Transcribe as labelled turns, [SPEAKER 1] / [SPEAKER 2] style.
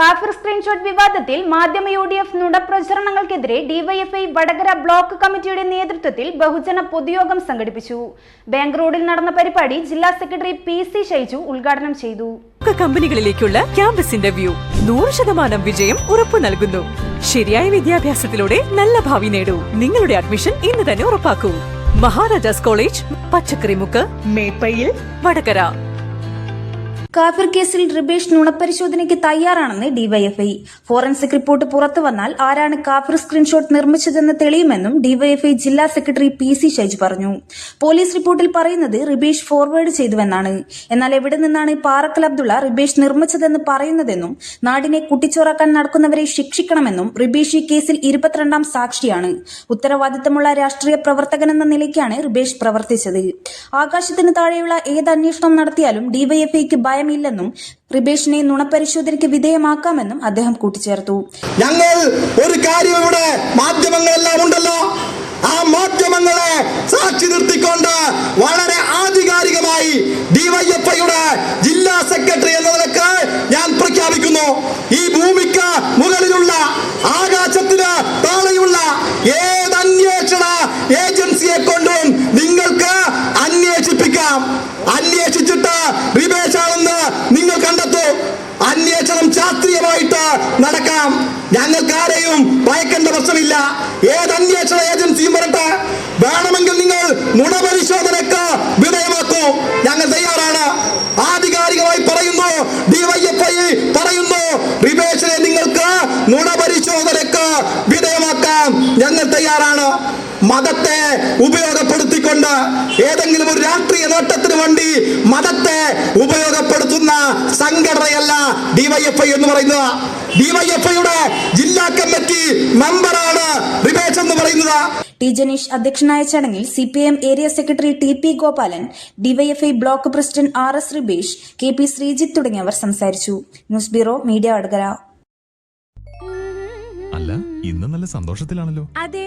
[SPEAKER 1] കാഫിർ സ്ക്രീൻഷോട്ട് വിവാദത്തിൽ മാധ്യമ യു ഡി എഫ് നുണപ്രചരണങ്ങൾക്കെതിരെ ഡിവൈഎഫ്ഐ വടകര ബ്ലോക്ക് കമ്മിറ്റിയുടെ നേതൃത്വത്തിൽ ബഹുജന പൊതുയോഗം സംഘടിപ്പിച്ചു. റോഡിൽ നടന്ന പരിപാടി ജില്ലാ സെക്രട്ടറി പി സി ഷൈജു ഉദ്ഘാടനം ചെയ്തു.
[SPEAKER 2] കമ്പനികളിലേക്കുള്ള ക്യാമ്പസ് ഇന്റർവ്യൂ നൂറ് ശതമാനം വിജയം ഉറപ്പു നൽകുന്നു. ശരിയായ വിദ്യാഭ്യാസത്തിലൂടെ നല്ല ഭാവി നേടൂ. നിങ്ങളുടെ അഡ്മിഷൻ ഇന്ന് തന്നെ ഉറപ്പാക്കൂ. മഹാരാജാസ് കോളേജ് പച്ചക്കറിമുക്ക് മേപ്പയിൽ വടകര.
[SPEAKER 1] കാഫിർ കേസിൽ റിബേഷ് നുണപരിശോധനയ്ക്ക് തയ്യാറാണെന്ന് ഡിവൈഎഫ്ഐ. ഫോറൻസിക് റിപ്പോർട്ട് പുറത്തു വന്നാൽ ആരാണ് കാഫിർ സ്ക്രീൻഷോട്ട് നിർമ്മിച്ചതെന്ന് തെളിയുമെന്നും ഡിവൈഎഫ്ഐ ജില്ലാ സെക്രട്ടറി പി സി ഷൈജ് പറഞ്ഞു. പോലീസ് റിപ്പോർട്ടിൽ പറയുന്നത് റിബേഷ് ഫോർവേഡ് ചെയ്തുവെന്നാണ്. എന്നാൽ എവിടെ നിന്നാണ് പാറക്കൽ അബ്ദുള്ള റിബേഷ് നിർമ്മിച്ചതെന്ന് പറയുന്നതെന്നും നാടിനെ കുട്ടിച്ചോറാക്കാൻ നടക്കുന്നവരെ ശിക്ഷിക്കണമെന്നും റിബേഷ് ഈ കേസിൽ ഇരുപത്തിരണ്ടാം സാക്ഷിയാണ്. ഉത്തരവാദിത്തമുള്ള രാഷ്ട്രീയ പ്രവർത്തകൻ എന്ന നിലയ്ക്കാണ് റിബേഷ് പ്രവർത്തിച്ചത്. ആകാശത്തിന് താഴെയുള്ള ഏത് അന്വേഷണം നടത്തിയാലും ഡിവൈഎഫ്ഐക്ക് ഭയമില്ലെന്നും റിബേഷിനെ നുണപരിശോധനയ്ക്ക് വിധേയമാക്കാമെന്നും അദ്ദേഹം കൂട്ടിച്ചേർത്തു.
[SPEAKER 3] ഞങ്ങൾ ഒരു കാര്യം ഇവിടെ മാധ്യമങ്ങളെല്ലാം ഉണ്ടല്ലോ. ആ മാധ്യമങ്ങളെ സാക്ഷി നിർത്തിക്കൊണ്ട് വളരെ ആധികാരികമായി ഡിവൈഎഫ്ഐയുടെ ജില്ലാ സെക്രട്ടറി എന്ന നിലയ്ക്ക് ഞാൻ പ്രഖ്യാപിക്കുന്നു. ഈ ഭൂമിക്ക് മുകളിലുള്ള ആകാശത്തിന് താഴെയുള്ള ഏത് അന്വേഷണ ഏജൻസിയെ കൊണ്ടും നിങ്ങൾക്ക് അന്വേഷിപ്പിക്കാം അന്വേഷിച്ചിട്ട് റിബേഷാണെന്ന് നിങ്ങൾ കണ്ടെത്തൂ അന്വേഷണം ശാസ്ത്രീയമായിട്ട് നടക്കാം. ഞങ്ങൾക്ക് ആരെയും ഭയക്കേണ്ട പ്രശ്നമില്ല. ഏത് അന്വേഷണ ഏജൻസിയും വരട്ടെ. വേണമെങ്കിൽ നിങ്ങൾ നുണപരിശോധനക്ക് വിധേയമാക്കൂ. ഞങ്ങൾ തയ്യാറാണ്. ആധികാരികമായി പറയുന്നു. ഡിവൈഎഫ്ഐ പറയുന്നു. റിബേഷിനെ നിങ്ങൾക്ക് നുണപരിശോധനക്ക് വിധേയമാക്കാം. ഞങ്ങൾ തയ്യാറാണ്. മതത്തെ ഉപയോഗപ്പെടുത്തിക്കൊണ്ട് ഏതെങ്കിലും ഒരു രാഷ്ട്രീയ നേട്ടത്തിന് വേണ്ടി മതത്തെ ഉപയോഗപ്പെടുത്തുന്ന സംഘടനയല്ല ഡിവൈഎഫ്ഐ എന്ന് പറയുന്നത്. ഡിവൈഎഫ്ഐയുടെ ജില്ലാ കമ്മിറ്റി മെമ്പറാണ് റിബേഷ് എന്ന് പറയുന്നത്.
[SPEAKER 1] ടി ജനീഷ് അധ്യക്ഷനായ ചടങ്ങിൽ C P M area secretary T P Gopalan DYFI block president R S Ribesh K P Sreejith തുടങ്ങിയവർ സംസാരിച്ചു. News bureau media Vadakara.
[SPEAKER 4] അല്ല ഇന്ന് നല്ല സന്തോഷത്തിലാണല്ലോ.
[SPEAKER 5] അതെ